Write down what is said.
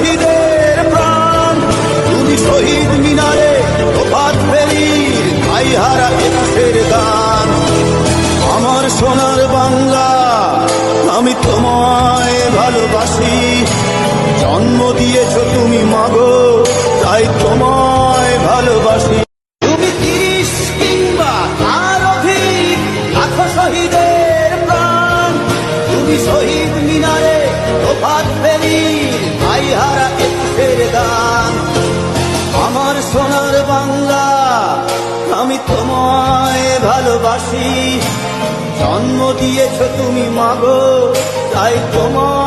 শহীদের প্রাণ। তুমি শহীদ মিনারে প্রভাত ফেরির ভাই একুশের গান। আমার সোনার বাংলা, আমি তোমায় ভালোবাসি। জন্ম দিয়েছ তুমি মাগো, তাই তোমায় ভালোবাসি। শহীদ মিনারে বাংলা আমি তোমায় ভালোবাসি। জন্ম দিয়েছ তুমি মাগো তাই তোমায়